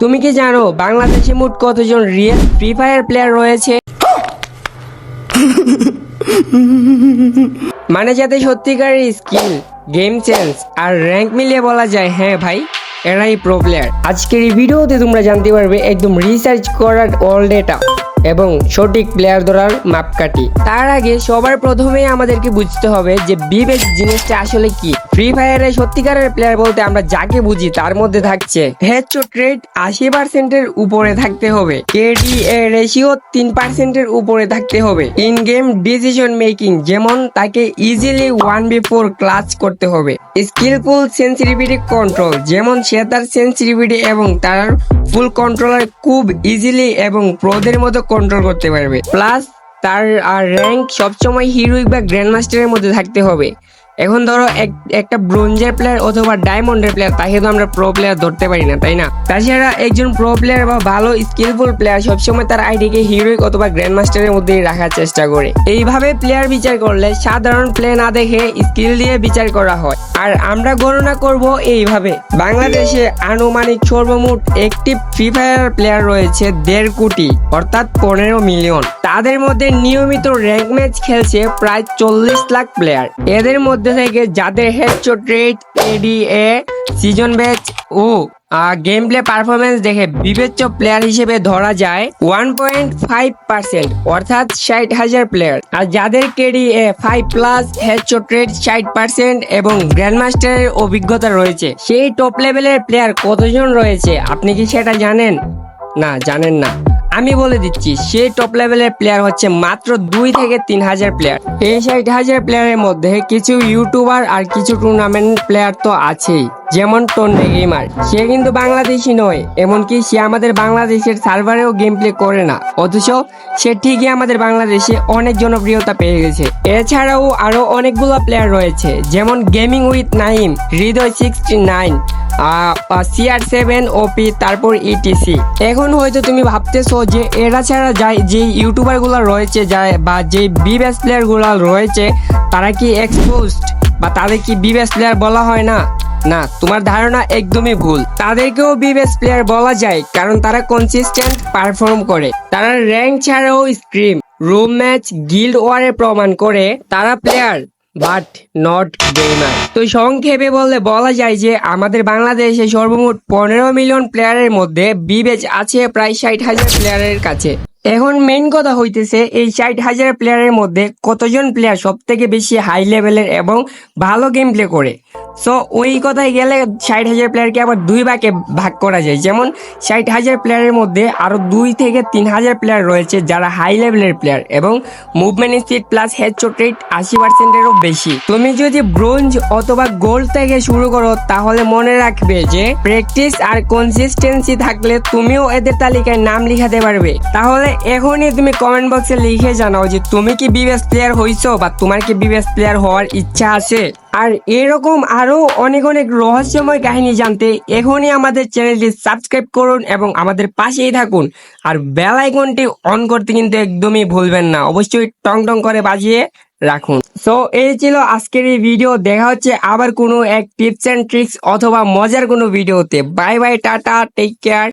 তুমি কি জানো বাংলাদেশে মোট কতজন রিয়েল ফ্রি ফায়ার প্লেয়ার রয়েছে? মানে যাতে সত্যিকারের স্কিল গেম চেঞ্জ আর র্যাঙ্ক মিলিয়ে বলা যায় হ্যাঁ ভাই, এরাই প্রো প্লেয়ার আজকের এই ভিডিওতে তোমরা জানতে পারবে একদম রিসার্চ করার অল ডেটা এবং সঠিক প্লেয়ার ধরার মাপকাঠি। তার আগে সবার প্রথমেই আমাদেরকে বুঝতে হবে যে বিবেক জিনিসটা আসলে কি। ফ্রি ফায়ারে সত্যিকারের প্লেয়ার বলতে আমরা যাকে বুঝি তার মধ্যে থাকছে হেডশট রেট আশি পার্সেন্টের উপরে থাকতে হবে। কেডি এ রেশিও তিন পার্সেন্টের উপরে থাকতে হবে। ইন গেম ডিসিশন মেকিং যেমন তাকে easily one v four clutch করতে হবে। স্কিলফুল সেন্সিটিভিটি কন্ট্রোল যেমন সে তার সেন্সিটিভিটি এবং তার ফুল কন্ট্রোলার খুব ইজিলি এবং প্রোদের মতো কন্ট্রোল করতে পারবে। প্লাস তার আর র্যাঙ্ক সবসময় হিরোইক বা গ্র্যান্ড মাস্টারের মধ্যে থাকতে হবে। এখন ধরো এক- একটা ব্রোঞ্জের প্লেয়ার অথবা ডায়মন্ডের প্লেয়ার তাকে তো আমরা প্রো প্লেয়ার ধরতে পারি না, তাই না? তাছাড়া একজন প্রো প্লেয়ার বা ভালো স্কিলফুল প্লেয়ার সবসময় তার আইডিকে হিরোইক অথবা গ্র্যান্ড মাস্টারের মধ্যেই রাখার চেষ্টা করে। এইভাবে প্লেয়ার বিচার করলে সাধারণ প্লে না দেখে স্কিল দিয়ে বিচার করা হয়। আর আমরা গণনা করব এইভাবে। বাংলাদেশে আনুমানিক সর্বমোট একটি ফ্রি ফায়ার প্লেয়ার রয়েছে দেড় কোটি, অর্থাৎ পনেরো মিলিয়ন তাদের মধ্যে নিয়মিত র্যাঙ্ক ম্যাচ খেলছে প্রায় চল্লিশ লাখ প্লেয়ার। এদের মধ্যে থেকে যাদের headshot rate ADA season badge ও গেম প্লে পারফরমেন্স দেখে বিবেচ্য প্লেয়ার হিসেবে ধরা যায় ওয়ান পয়েন্ট ফাইভ পার্সেন্ট অর্থাৎ ষাট হাজার প্লেয়ার আর যাদের KD A five plus headshot rate ষাট পার্সেন্ট এবং গ্র্যান্ড মাস্টারের অভিজ্ঞতা রয়েছে, সেই টপ লেভেলের প্লেয়ার কতজন রয়েছে? আপনি কি সেটা জানেন? না জানেন না। আমি বলে দিচ্ছি, সেই টপ লেভেলের প্লেয়ার হচ্ছে মাত্র দুই থেকে তিন হাজার প্লেয়ার এই ষাট হাজার প্লেয়ারের মধ্যে কিছু ইউটিউবার আর কিছু টুর্নামেন্ট প্লেয়ার তো আছেই। যেমন টন্ডে গেমার, সে কিন্তু বাংলাদেশি নয়, এমনকি সে আমাদের বাংলাদেশের সার্ভারেও গেম প্লে করে না। অথচ সে ঠিকই আমাদের বাংলাদেশে অনেক জনপ্রিয়তা পেয়ে গেছে। এছাড়াও আরও অনেকগুলো প্লেয়ার রয়েছে, যেমন gaming with Naim Hridoy sixty nine CR seven OP তারপর ইটিসি এখন হয়তো তুমি ভাবতেছো যে এরা ছাড়া যাই যে ইউটিউবারগুলো রয়েছে যা, বা যে বিবেস প্লেয়ারগুলো রয়েছে, তারা কি এক্সপোজড বা তাদের কি বিবেস প্লেয়ার বলা হয় না? না, তোমার ধারণা একদমই ভুল। তাদেরকেও বিবেস প্লেয়ার বলা যায়, কারণ তারা কনসিস্টেন্ট পারফর্ম করে। তারা র্যাঙ্ক ছাড়াও স্ক্রিম রুম ম্যাচ গিল্ড ওয়ারে প্রমাণ করে তারা প্লেয়ার বাট নট গেমার তো সংক্ষেপে বললে বলা যায় যে, আমাদের বাংলাদেশে সর্বমোট পনেরো মিলিয়ন প্লেয়ারের মধ্যে বিবেচ আছে প্রায় ষাট হাজার প্লেয়ারের কাছে। এখন মেইন কথা হইতেছে, এই ষাট হাজার প্লেয়ারের মধ্যে কতজন প্লেয়ার সব থেকে বেশি হাই লেভেলের এবং ভালো গেম প্লে করে? সো ওই কথায় গেলে ষাট হাজার প্লেয়ারকে আবার দুই ভাগে ভাগ করা যায়। যেমন, ষাট হাজার প্লেয়ারের মধ্যে আরও দুই থেকে তিন হাজার প্লেয়ার রয়েছে যারা হাই লেভেলের প্লেয়ার এবং movement speed plus headshot rate আশি পার্সেন্টেরও বেশি। তুমি যদি ব্রোঞ্জ অথবা গোল্ড থেকে শুরু করো, তাহলে মনে রাখবে যে প্র্যাকটিস আর কনসিস্টেন্সি থাকলে তুমিও এদের তালিকায় নাম লিখাতে পারবে। তাহলে এখনই তুমি কমেন্ট বক্সে লিখে জানাও যে তুমি কি বিবেস প্লেয়ার হইছো বা তোমার কি বিবেস প্লেয়ার হওয়ার ইচ্ছা আছে? আর এরকম আরও অনেক অনেক রহস্যময় কাহিনী জানতে এখনই আমাদের চ্যানেলটি সাবস্ক্রাইব করুন এবং আমাদের পাশেই থাকুন। আর বেল আইকনটি অন করতে কিন্তু একদমই ভুলবেন না। অবশ্যই টং টং করে বাজিয়ে রাখুন। সো এই ছিল আজকের এই ভিডিও দেখা হচ্ছে আবার কোনো এক টিপস এন্ড ট্রিক্স অথবা মজার কোনো ভিডিওতে bye bye tata take care